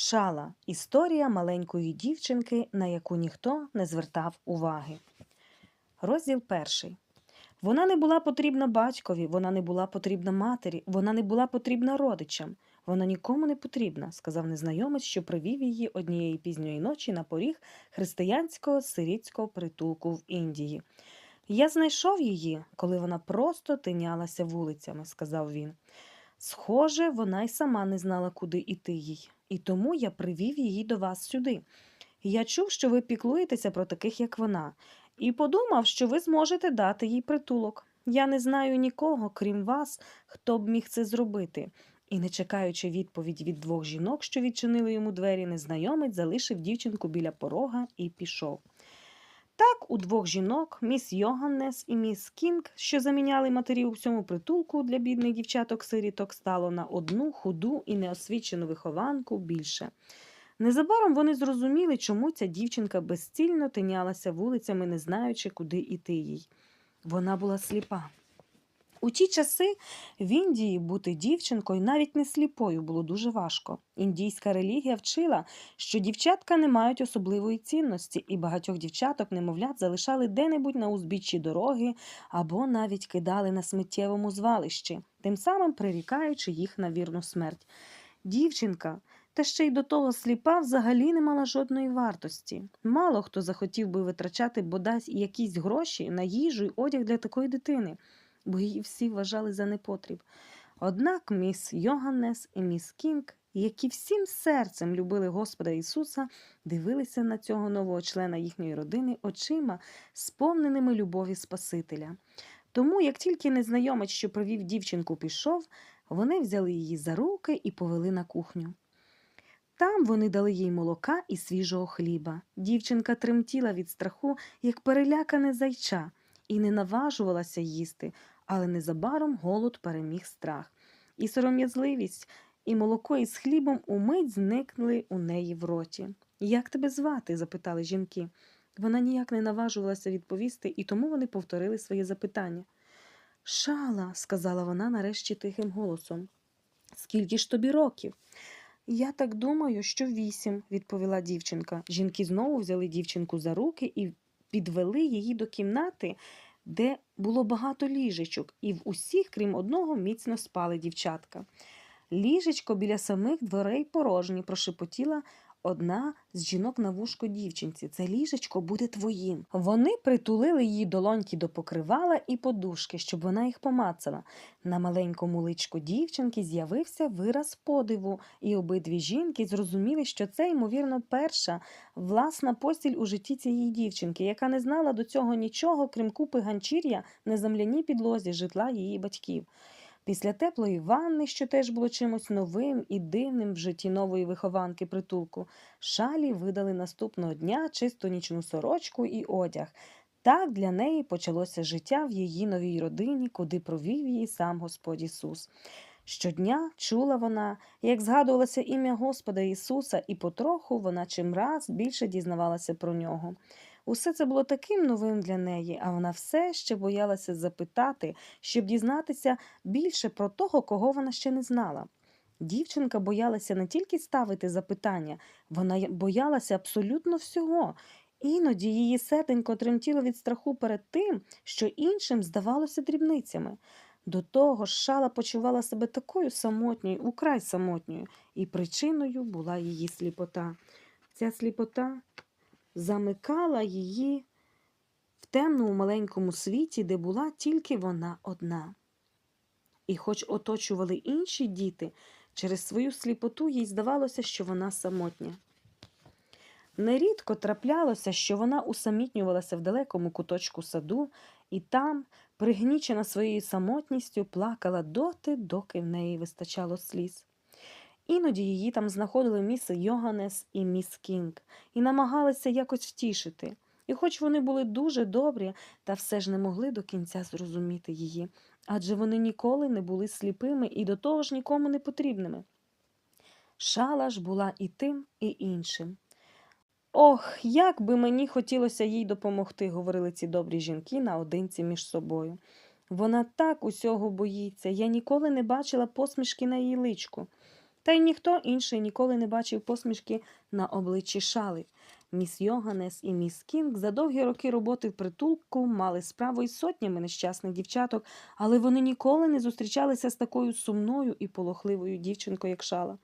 Шала історія маленької дівчинки, на яку ніхто не звертав уваги. Розділ перший. Вона не була потрібна батькові, вона не була потрібна матері, вона не була потрібна родичам. Вона нікому не потрібна, сказав незнайомець, що привів її однієї пізньої ночі на поріг християнського сирітського притулку в Індії. Я знайшов її, коли вона просто тинялася вулицями, сказав він. Схоже, вона й сама не знала, куди іти їй, і тому я привів її до вас сюди. Я чув, що ви піклуєтеся про таких, як вона, і подумав, що ви зможете дати їй притулок. Я не знаю нікого, крім вас, хто б міг це зробити. І, не чекаючи відповідь від двох жінок, що відчинили йому двері, незнайомець залишив дівчинку біля порога і пішов. Так, у двох жінок, міс Йоганнес і міс Кінг, що заміняли матерів у всьому притулку для бідних дівчаток-сиріток, стало на одну худу і неосвічену вихованку більше. Незабаром вони зрозуміли, чому ця дівчинка безцільно тинялася вулицями, не знаючи, куди іти їй. Вона була сліпа. У ті часи в Індії бути дівчинкою, навіть не сліпою, було дуже важко. Індійська релігія вчила, що дівчатка не мають особливої цінності, і багатьох дівчаток, немовлят, залишали де-небудь на узбіччі дороги або навіть кидали на сміттєвому звалищі, тим самим прирікаючи їх на вірну смерть. Дівчинка, та ще й до того сліпа, взагалі не мала жодної вартості. Мало хто захотів би витрачати бодай якісь гроші на їжу й одяг для такої дитини бо її всі вважали за непотріб. Однак міс Йоганнес і міс Кінг, які всім серцем любили Господа Ісуса, дивилися на цього нового члена їхньої родини очима, сповненими любові Спасителя. Тому, як тільки незнайомець, що провів дівчинку, пішов, вони взяли її за руки і повели на кухню. Там вони дали їй молока і свіжого хліба. Дівчинка тремтіла від страху, як перелякане зайча, і не наважувалася їсти, але незабаром голод переміг страх. І сором'язливість, і молоко із хлібом умить зникли у неї в роті. Як тебе звати? запитали жінки. Вона ніяк не наважувалася відповісти, і тому вони повторили своє запитання. Шала, сказала вона нарешті тихим голосом. Скільки ж тобі років? Я так думаю, що вісім, відповіла дівчинка. Жінки знову взяли дівчинку за руки і підвели її до кімнати, де було багато ліжечок, і в усіх, крім одного, міцно спали дівчатка. Ліжечко біля самих дверей порожні, прошепотіла одна з жінок на вушко дівчинці. Це ліжечко буде твоїм. Вони притулили її долоньки до покривала і подушки, щоб вона їх помацала. На маленькому личку дівчинки з'явився вираз подиву, і обидві жінки зрозуміли, що це, ймовірно, перша власна постіль у житті цієї дівчинки, яка не знала до цього нічого, крім купи ганчір'я на земляній підлозі житла її батьків. Після теплої ванни, що теж було чимось новим і дивним в житті нової вихованки притулку, шалі видали наступного дня чисту нічну сорочку і одяг. Так для неї почалося життя в її новій родині, куди провів її сам Господь Ісус. Щодня чула вона, як згадувалося ім'я Господа Ісуса, і потроху вона чимраз більше дізнавалася про нього. Усе це було таким новим для неї, а вона все ще боялася запитати, щоб дізнатися більше про того, кого вона ще не знала. Дівчинка боялася не тільки ставити запитання, вона боялася абсолютно всього. Іноді її серденько тремтіло від страху перед тим, що іншим здавалося дрібницями. До того ж, шала почувала себе такою самотньою, украй самотньою, і причиною була її сліпота. Ця сліпота замикала її в темному маленькому світі, де була тільки вона одна. І, хоч оточували інші діти, через свою сліпоту їй здавалося, що вона самотня. Нерідко траплялося, що вона усамітнювалася в далекому куточку саду, і там, пригнічена своєю самотністю, плакала доти, доки в неї вистачало сліз. Іноді її там знаходили міс Йоганес і міс Кінг і намагалися якось втішити. І хоч вони були дуже добрі, та все ж не могли до кінця зрозуміти її, адже вони ніколи не були сліпими і до того ж нікому не потрібними. Шала ж була і тим, і іншим. Ох, як би мені хотілося їй допомогти, говорили ці добрі жінки наодинці між собою. Вона так усього боїться, я ніколи не бачила посмішки на її личку. Та й ніхто інший ніколи не бачив посмішки на обличчі шали. Міс Йоганес і міс Кінг за довгі роки роботи в притулку мали справу із сотнями нещасних дівчаток, але вони ніколи не зустрічалися з такою сумною і полохливою дівчинкою, як шала.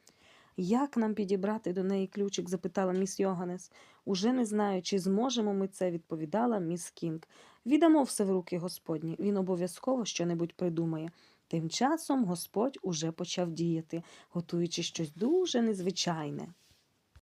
Як нам підібрати до неї ключик? запитала міс Йоганес. Уже не знаю, чи зможемо ми це, відповідала міс Кінг. Віддамо все в руки Господні, він обов'язково щонебудь придумає. Тим часом Господь уже почав діяти, готуючи щось дуже незвичайне.